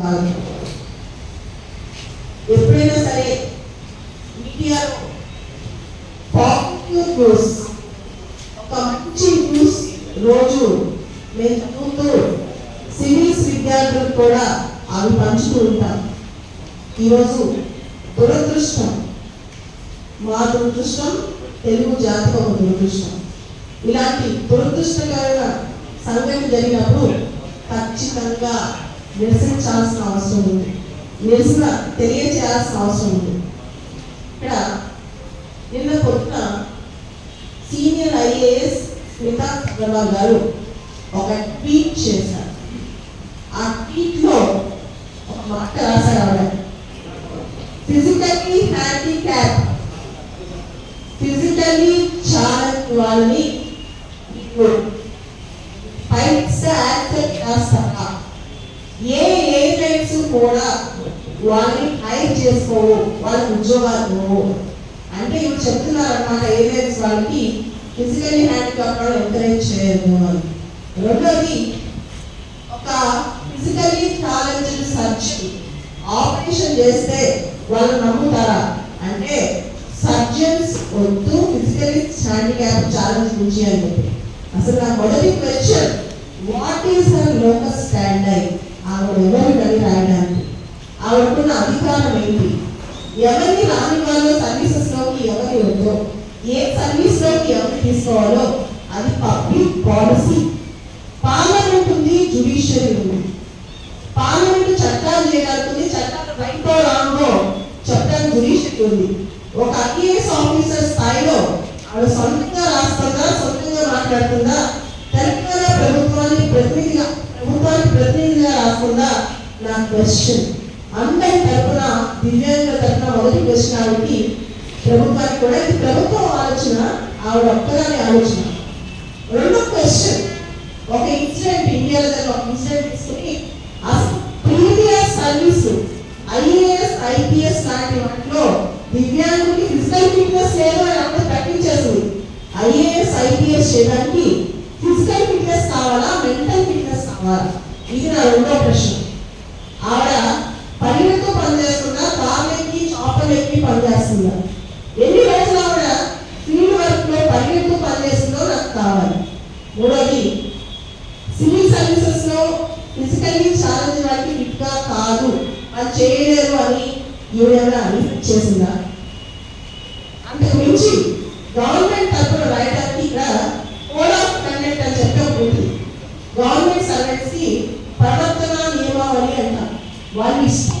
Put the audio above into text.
కాదు. ఎప్పుడైనా సరే మీడియాలో పాజిటివ్ న్యూస్ ఒక మంచి న్యూస్ రోజు మేము చదువుతూ సివిల్స్ విద్యార్థులు కూడా అవి పంచుతూ ఉంటాం. ఈరోజు దురదృష్టం మా దురదృష్టం తెలుగు జాతికి ఒక దురదృష్టం. ఇలాంటి దురదృష్టకరమైన సంఘటన జరిగినప్పుడు ఖచ్చితంగా నిరసించాల్సిన అవసరం ఉంది. నిరసన తెలియచేయాల్సిన అవసరం ఉంది. ఇక్కడ నిన్న పొద్దున సీనియర్ ఐఏఎస్ స్మితా అగర్వాల్ గారు ఒక ట్వీట్ చేశారు. ఆ ట్వీట్లో ఒక మాట రాశారు ఆవిడ. ఫిజికల్లీ హ్యాండిక్యాప్ ఫిజికల్లీ ఛాలెంజ్ వాళ్ళని ఫైట్స్ యాక్సెప్ట్ చేస్తారా? ఏ ఏ టైప్స్ కూడా వాళ్ళని హైర్ చేసుకోవు వాళ్ళకి ఉద్యోగాలు. పోవు అంటే ఇవి చెప్తున్నారు అనమాట ఏజెంట్స్ వాళ్ళకి ఫిజికల్లీ హ్యాండిక్యాప్ వాళ్ళు ఎంకరేజ్ చేయరు అని. రెండోది ఒక ఫిజికల్లీ టాలెంటెడ్ సర్జరీ ఆపరేషన్ చేస్తే వాళ్ళు నమ్ముతారా? అంటే సర్జన్స్ వద్దు ఫిజికల్లీ హ్యాండిక్యాప్ ఛాలెంజ్ గురించి అని చెప్పి. అసలు నా మొదటి question what is her locus standard ఆవిడ ఎవరు అని రాయడానికి? ఆవిడకున్న అధికారం ఏంటి? ఎవరిని రాని సర్వీసెస్లోకి ఎవరి ఉందో ఏ సర్వీస్లోకి ఎవరు తీసుకోవాలో? అది పబ్లిక్ పాలసీ పార్లమెంట్ ఉంది జుడిషియరీ ఉంది పార్లమెంట్ చట్టాలు చేయగలుగుతుంది చట్టాలు రైటో రాంగో చట్టాలు జుడిషియరీ ఉంది. ఒక ఐఏఎస్ ఆఫీసర్ స్థాయిలో ఆవిడ సొంతంగా రాస్తుందా సొంతంగా మాట్లాడుతుందా? నా క్వశ్చన్ అందరి తరపున దివ్యాంగుల తరపున మొదటి క్వశ్చన్ ఆవిడకి ప్రభుత్వానికి కూడా ఇది ప్రభుత్వం ఆలోచన ఆవిడ ఒక్కదాని ఆలోచన. రెండో క్వశ్చన్ ఒక ఇన్సిడెంట్ ఇండియాలో ఒక ఇన్సిడెంట్ తీసుకుని అసలు ప్రీవియస్ సర్వీస్ ఐఏఎస్ ఐపీఎస్ లాంటి వాటిలో దివ్యాంగుడికి ఫిజికల్ ఫిట్నెస్ లేదు అని అప్పుడు ప్రకటించేసింది. ఐఏఎస్ ఐపీఎస్ చేయడానికి ఫిజికల్ ఫిట్నెస్ కావాలా మెంటల్ ఫిట్నెస్ కావాలా? ఇది నా రెండో ప్రశ్న. ఆవిడ పల్లెలతో పనిచేస్తున్నా కార్లు ఎక్కి చాపలు ఎక్కి పనిచేస్తుందా ఎన్ని రోజులు ఆవిడ ఫీల్డ్ వర్క్లో పల్లెలతో పనిచేస్తుందో నాకు కావాలి. మూడోది సివిల్ సర్వీసెస్లో ఫిజికల్లీ ఛాలెంజ్ వారికి ఫిట్గా కాదు. అది చేయలేరు అని ఈవిడేమైనా అని చేసిందా అంతకు మించి గవర్నమెంట్ తరఫున రాయడానికి ఇక్కడ కోడ్ ఆఫ్ కండక్ట్ అని చెప్పి ఒకటి ఉంటుంది గవర్నమెంట్ సర్వెంట్స్కి Lá em cima